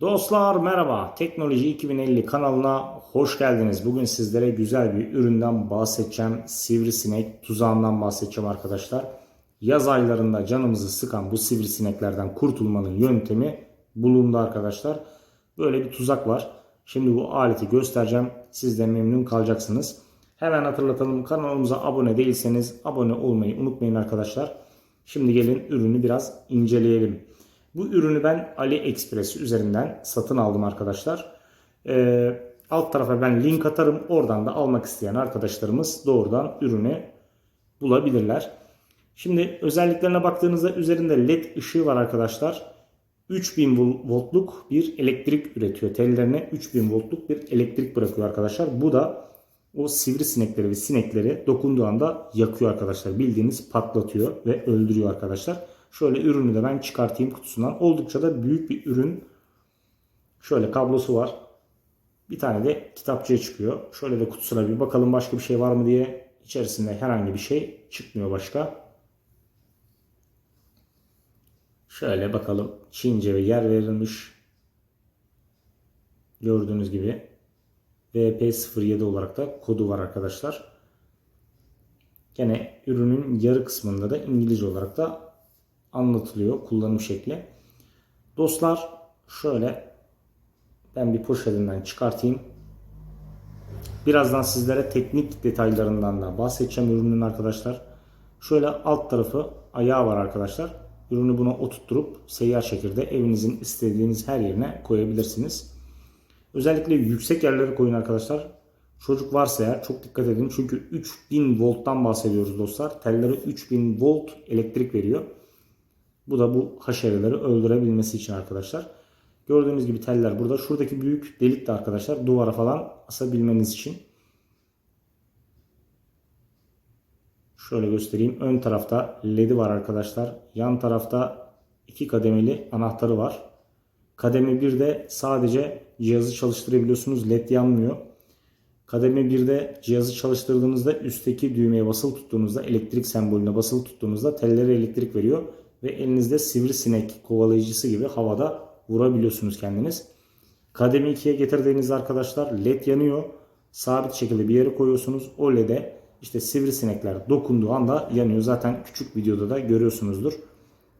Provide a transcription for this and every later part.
Dostlar merhaba. Teknoloji 2050 kanalına hoş geldiniz. Bugün sizlere güzel bir üründen bahsedeceğim. Sivrisinek tuzağından bahsedeceğim arkadaşlar. Yaz aylarında canımızı sıkan bu sivrisineklerden kurtulmanın yöntemi bulundu arkadaşlar. Böyle bir tuzak var. Şimdi bu aleti göstereceğim. Siz de memnun kalacaksınız. Hemen hatırlatalım. Kanalımıza abone değilseniz abone olmayı unutmayın arkadaşlar. Şimdi gelin ürünü biraz inceleyelim. Bu ürünü ben AliExpress üzerinden satın aldım arkadaşlar. Ee, alt tarafa ben link atarım. Oradan da almak isteyen arkadaşlarımız doğrudan ürünü bulabilirler. Şimdi özelliklerine baktığınızda üzerinde led ışığı var arkadaşlar. 3000 voltluk bir elektrik üretiyor. Tellerine 3000 voltluk bir elektrik bırakıyor arkadaşlar. Bu da o sivrisinekleri ve sinekleri dokunduğu anda yakıyor arkadaşlar. Bildiğiniz patlatıyor ve öldürüyor arkadaşlar. Şöyle ürünü de ben çıkartayım kutusundan. Oldukça da büyük bir ürün. Şöyle kablosu var. Bir tane de kitapçıya çıkıyor. Şöyle de kutusuna bir bakalım başka bir şey var mı diye. İçerisinde herhangi bir şey çıkmıyor başka. Şöyle bakalım. Çince ve yer verilmiş. Gördüğünüz gibi. VP07 olarak da kodu var arkadaşlar. Gene ürünün yarı kısmında da İngilizce olarak da anlatılıyor kullanım şekli. Dostlar şöyle ben bir poşetinden çıkartayım. Birazdan sizlere teknik detaylarından da bahsedeceğim ürünün arkadaşlar. Şöyle alt tarafı ayağı var arkadaşlar. Ürünü buna oturtturup seyyar şekilde evinizin istediğiniz her yerine koyabilirsiniz. Özellikle yüksek yerlere koyun arkadaşlar. Çocuk varsa eğer çok dikkat edin. Çünkü 3000 volttan bahsediyoruz dostlar. Telleri 3000 volt elektrik veriyor. Bu da bu haşereleri öldürebilmesi için arkadaşlar. Gördüğünüz gibi teller burada. Şuradaki büyük delik de arkadaşlar duvara falan asabilmeniz için. Şöyle göstereyim. Ön tarafta ledi var arkadaşlar. Yan tarafta iki kademeli anahtarı var. Kademe 1'de sadece cihazı çalıştırabiliyorsunuz. Led yanmıyor. Kademe 1'de cihazı çalıştırdığınızda üstteki düğmeye basılı tuttuğunuzda elektrik sembolüne basılı tuttuğunuzda tellere elektrik veriyor ve elinizde sivrisinek kovalayıcısı gibi havada vurabiliyorsunuz kendiniz. Kademe 2'ye getirdiğinizde arkadaşlar led yanıyor. Sabit şekilde bir yere koyuyorsunuz. O led'e işte sivrisinekler dokunduğu anda yanıyor. Zaten küçük videoda da görüyorsunuzdur.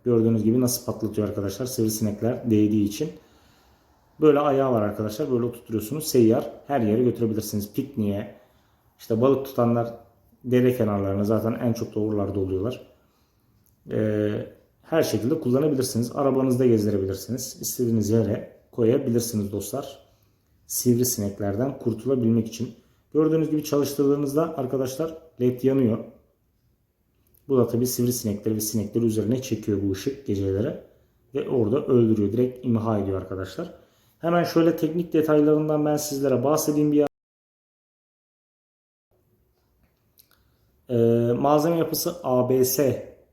Gördüğünüz gibi nasıl patlatıyor arkadaşlar sivrisinekler değdiği için. Böyle ayağı var arkadaşlar. Böyle oturtuyorsunuz. Seyyar her yere götürebilirsiniz. Pikniğe, işte balık tutanlar dere kenarlarına zaten en çok da oralarda oluyorlar. Ee, her şekilde kullanabilirsiniz. Arabanızda gezdirebilirsiniz. İstediğiniz yere koyabilirsiniz dostlar. Sivrisineklerden kurtulabilmek için. Gördüğünüz gibi çalıştırdığınızda arkadaşlar led yanıyor. Bu da tabi sivrisinekleri ve sinekleri üzerine çekiyor bu ışık gecelere. Ve orada öldürüyor. Direkt imha ediyor arkadaşlar. Hemen şöyle teknik detaylarından ben sizlere bahsedeyim bir ee, malzeme yapısı ABS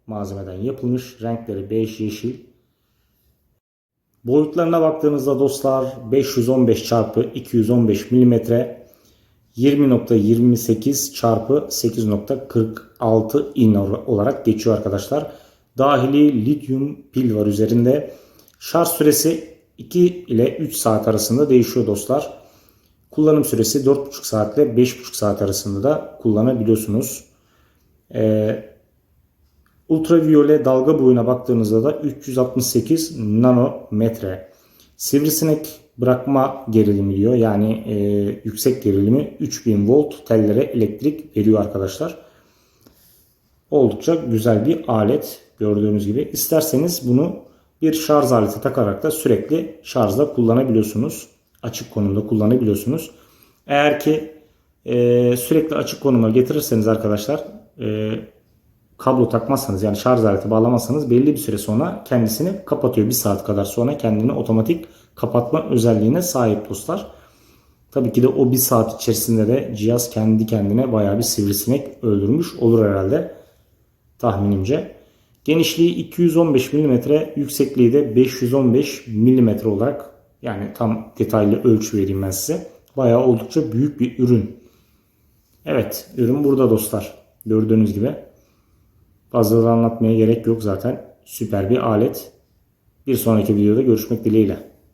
malzemeden yapılmış. Renkleri bej yeşil. Boyutlarına baktığınızda dostlar 515 x 215 mm 20.28 çarpı 8.46 in olarak geçiyor arkadaşlar. Dahili lityum pil var üzerinde. Şarj süresi 2 ile 3 saat arasında değişiyor dostlar. Kullanım süresi 4,5 saat ile 5,5 saat arasında da kullanabiliyorsunuz. Ee, ultraviyole dalga boyuna baktığınızda da 368 nanometre. Sivrisinek bırakma gerilimi diyor. Yani e, yüksek gerilimi 3000 volt tellere elektrik veriyor arkadaşlar. Oldukça güzel bir alet gördüğünüz gibi. İsterseniz bunu bir şarj aleti takarak da sürekli şarjda kullanabiliyorsunuz. Açık konumda kullanabiliyorsunuz. Eğer ki e, sürekli açık konuma getirirseniz arkadaşlar e, kablo takmazsanız yani şarj aleti bağlamazsanız belli bir süre sonra kendisini kapatıyor. Bir saat kadar sonra kendini otomatik kapatma özelliğine sahip dostlar. Tabii ki de o bir saat içerisinde de cihaz kendi kendine bayağı bir sivrisinek öldürmüş olur herhalde tahminimce. Genişliği 215 mm, yüksekliği de 515 mm olarak Yani tam detaylı ölçü vereyim ben size. Bayağı oldukça büyük bir ürün. Evet ürün burada dostlar. Gördüğünüz gibi. Fazla da anlatmaya gerek yok zaten. Süper bir alet. Bir sonraki videoda görüşmek dileğiyle.